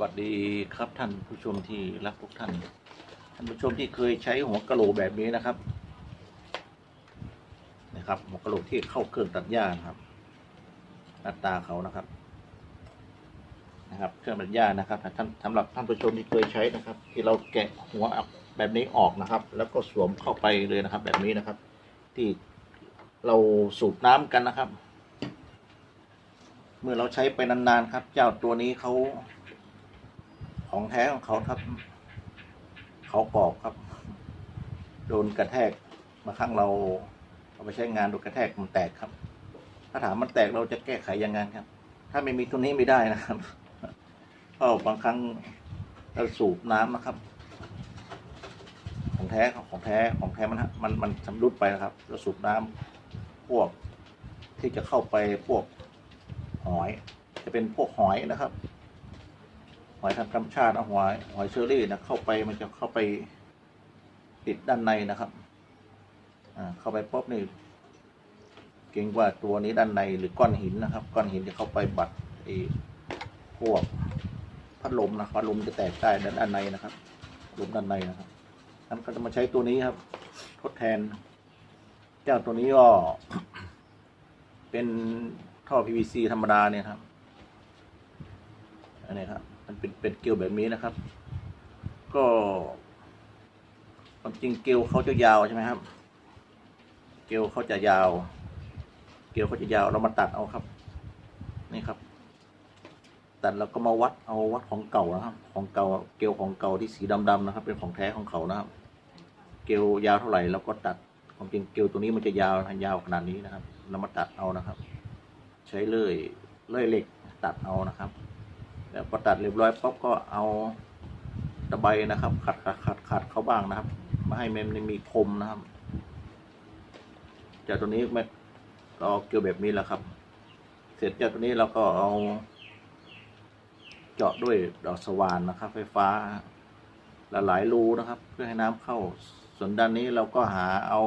วัสดีครับท่านผู้ชมที่รักทุกท่าน ท่านผู้ชมที่เคยใช้หัวกะโหลกแบบนี้นะครับ นะครับ หัวกะโหลกที่เข้าเครื่องตัดหญ้านะครับหน้าตาเขานะครับ นะครับ เครื่องตัดหญ้านะครับท่านสำหรับท่านผู้ชมที่เคยใช้นะครับ ที่เราแกะหัวแบบนี้ออกนะครับ แล้วก็สวมเข้าไปเลยนะครับ แบบนี้นะครับ ที่เราสูบน้ำกันนะครับ เมื่อเราใช้ไปนานๆครับ เจ้าตัวนี้เขา ของแท้ของเขาครับ เขากรอบครับ โดนกระแทกมาข้างเราเอาไปใช้งานโดนกระแทกมันแตกครับ ถ้าถามมันแตกเราจะแก้ไขยังไงครับ ถ้าไม่มีตัวนี้ไม่ได้นะครับเพราะบางครั้งเราสูบน้ำนะครับ ของแท้ของแท้ของแท้มันมันมันชำรุดไปนะครับเราสูบน้ำพวกที่จะเข้าไปพวกหอย จะเป็นพวกหอยนะครับ หอยทางธรรมชาติเอาหอยหอยเชอรี่นะเข้าไปมันจะเข้าไปติดด้านในนะครับอ่าเข้าไปปุ๊บนี่เก่งว่าตัวนี้ด้านในหรือก้อนหินนะครับ ก้อนหินจะเข้าไปบัดไอ้พวกพัดลมนะพัดลมจะแตกได้ด้านในนะครับลมด้านในนะครับนั้นก็จะมาใช้ตัวนี้ครับ ทดแทน เจ้าตัวนี้ก็เป็นท่อ PVC ธรรมดาเนี่ยครับอันนี้ครับ มันเป็นเป็นเกลียวแบบนี้นะครับ ก็ความจริงเกลียวเขาจะยาวใช่ไหมครับ เกลียวเขาจะยาว เกลียวเขาจะยาวเรามาตัดเอาครับ นี่ครับ ตัดแล้วก็มาวัดเอาวัดของเก่านะครับ ของเก่าเกลียวของเก่าที่สีดำๆนะครับ เป็นของแท้ของเขานะครับ เกลียวยาวเท่าไหร่เราก็ตัดความจริงเกลียวตัวนี้มันจะยาวยาวขนาดนี้นะครับเรามาตัดเอานะครับ ใช้เลื่อยเลื่อยเหล็กตัดเอานะครับ แล้วพอตัดเรียบร้อยปุ๊บก็เอาตะไบนะครับ ขัดขัดขัดขัดเขาบ้างนะครับม่ให้มันมีคมนะครับ จากตัวนี้ม่ก็เอาเกลียวแบบนี้แหละครับ เสร็จจากตัวนี้เราก็เอา เจาะด้วยดอกสว่านนะครับ ไฟฟ้าละหลายรูนะครับ เพื่อให้น้ำเข้า ส่วนด้านนี้เราก็หาเอา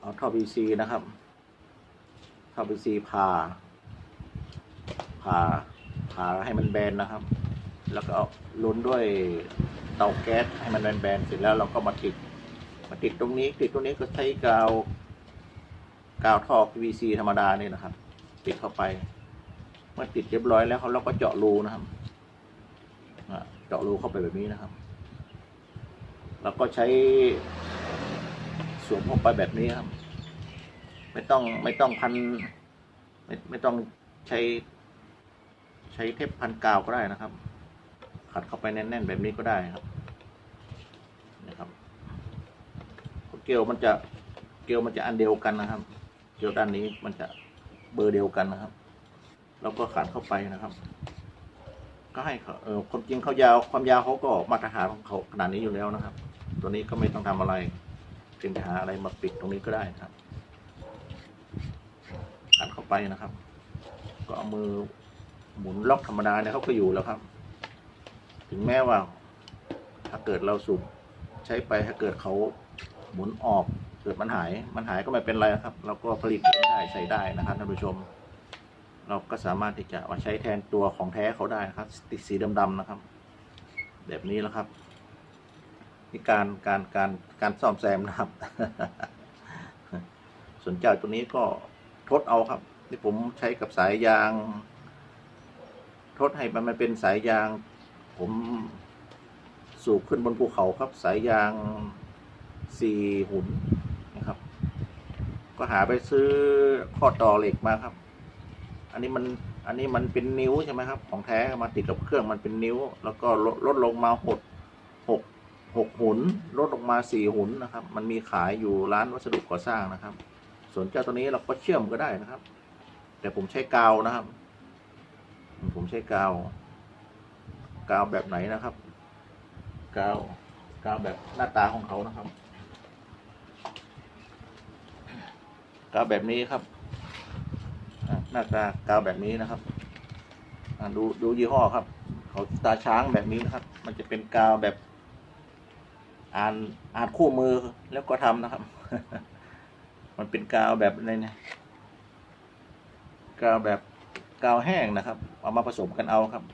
เอาท่อ PVC นะครับท่อ PVC ผ่า ผ่าผ่าให้มันแบนนะครับ แล้วก็ลุ้นด้วยเตาแก๊สให้มันแบนๆเสร็จแล้วเราก็มาติดมาติดตรงนี้ ติดตรงนี้ก็ใช้กาวกาวท่อ PVC ธรรมดานี่นะครับ ติดเข้าไปเมื่อติดเรียบร้อยแล้วเราก็เจาะรูนะครับเจาะรูเข้าไปแบบนี้นะครับ แล้วก็ใช้สวมเข้าไปแบบนี้ครับ ไม่ต้องไม่ต้องพันไม่ไม่ต้องใช้ ใช้เทปพันกาวก็ได้นะครับ ขัดเข้าไปแน่นๆแบบนี้ก็ได้ครับนะครับเกลียวมันจะเกลียวมันจะอันเดียวกันนะครับ เกลียวด้านนี้มันจะเบอร์เดียวกันนะครับ แล้วก็ขัดเข้าไปนะครับ ก็ให้เออความจริงเขายาวความยาวเขาก็มาตรฐานของเขาขนาดนี้อยู่แล้วนะครับ ตัวนี้ก็ไม่ต้องทำอะไรเพียงหาอะไรมาปิดตรงนี้ก็ได้นะครับ ขัดเข้าไปนะครับ ก็เอามือ หมุนล็อกธรรมดาเนี่ยเขาก็อยู่แล้วครับ ถึงแม้ว่า ถ้าเกิดเราสูบใช้ไปถ้าเกิดเขาหมุนออกเกิดมันหายมันหายก็ไม่เป็นไรครับ เราก็ผลิตเองได้ใช้ได้นะครับท่านผู้ชม เราก็สามารถที่จะมาใช้แทนตัวของแท้เขาได้ครับ ติดสีดำๆนะครับ แบบนี้แล้วครับนี่การการการการซ่อมแซมนะครับ สนเจ้าตัวนี้ก็ทดเอาครับ ที่ผมใช้กับสายยาง ทดให้มันเป็นสายยาง ผมสูบขึ้นบนภูเขาครับ สายยางสี่หุนนะครับ ก็หาไปซื้อข้อต่อเหล็กมาครับ อันนี้มันอันนี้มันเป็นนิ้วใช่ไหมครับ ของแท้มาติดกับเครื่องมันเป็นนิ้ว แล้วก็ลดลดลงมาหดหกหกหุนลดลงมาสี่หุนนะครับ มันมีขายอยู่ร้านวัสดุก่อสร้างนะครับ ส่วนเจ้าตัวนี้เราก็เชื่อมก็ได้นะครับ แต่ผมใช้กาวนะครับ ผมใช้กาว กาวแบบไหนนะครับ กาว กาวแบบหน้าตาของเขานะครับ กาวแบบนี้ครับหน้าตากาวแบบนี้นะครับดูดูยี่ห้อครับ เขาตาช้างแบบนี้นะครับ มันจะเป็นกาวแบบ อ่านอ่านคู่มือแล้วก็ทำนะครับ มันเป็นกาวแบบอะไรเนี่ยกาวแบบ กาวแห้งนะครับ เอามาผสมกันเอาครับ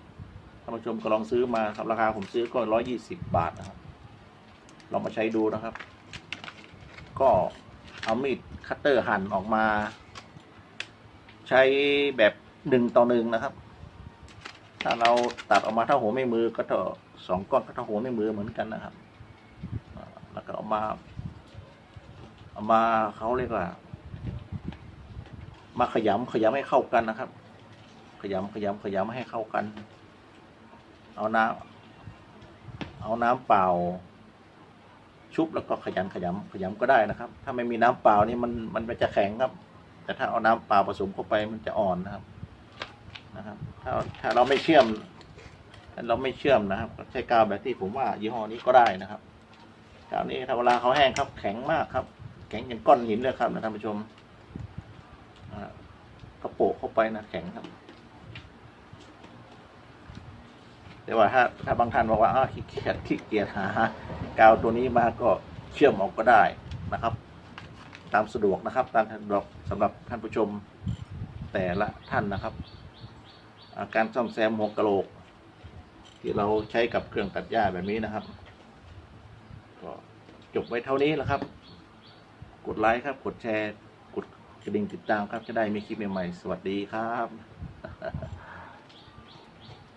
ท่านผู้ชมก็ลองซื้อมาครับราคาผมซื้อก็ร้อยี่สิบบาทนะครับลองมาใช้ดูนะครับ ก็เอามีดคัตเตอร์หั่นออกมา ใช้แบบหนึ่งต่อหนึ่งนะครับ ถ้าเราตัดออกมาเท่าหัวไม่มือก็เท่าสองก้อนก็เท่าหัวไม่มือเหมือนกันนะครับแล้วก็เอามาเอามาเขาเรียกว่ามาขยำขยำให้เข้ากันนะครับ ขยำขยำขยำให้เข้ากัน เอาน้ำเอาน้ำเปล่า ชุบแล้วก็ขยันขยำขยำก็ได้นะครับ ถ้าไม่มีน้ำเปล่านี่มันมันจะแข็งครับ แต่ถ้าเอาน้ำเปล่าผสมเข้าไปมันจะอ่อนนะครับนะครับ ถ้าถ้าเราไม่เชื่อม เราไม่เชื่อมนะครับ ใช้กาวแบบที่ผมว่ายี่ห้อนี้ก็ได้นะครับกาวนี้ถ้าเวลาเขาแห้งครับ แข็งมากครับ แข็งอย่างก้อนหินเลยครับนะท่านผู้ชมอ่ากระโปะเข้าไปนะแข็งครับ แต่ว่าถ้าถ้าบางท่านบอกว่าอ้าวขี้เกียจขี้เกียจหากาวตัวนี้มาก็เชื่อมออกก็ได้นะครับ ตามสะดวกนะครับ ตามสะดวกสำหรับท่านผู้ชมแต่ละท่านนะครับาการซ่อมแซมหัวกะโหลก ที่เราใช้กับเครื่องตัดหญ้าแบบนี้นะครับ ก็จบไว้เท่านี้แหละครับ กดไลค์ครับ กดแชร์ กดกระดิ่งติดตามครับจะได้มีคลิปใหม่ๆ สวัสดีครับ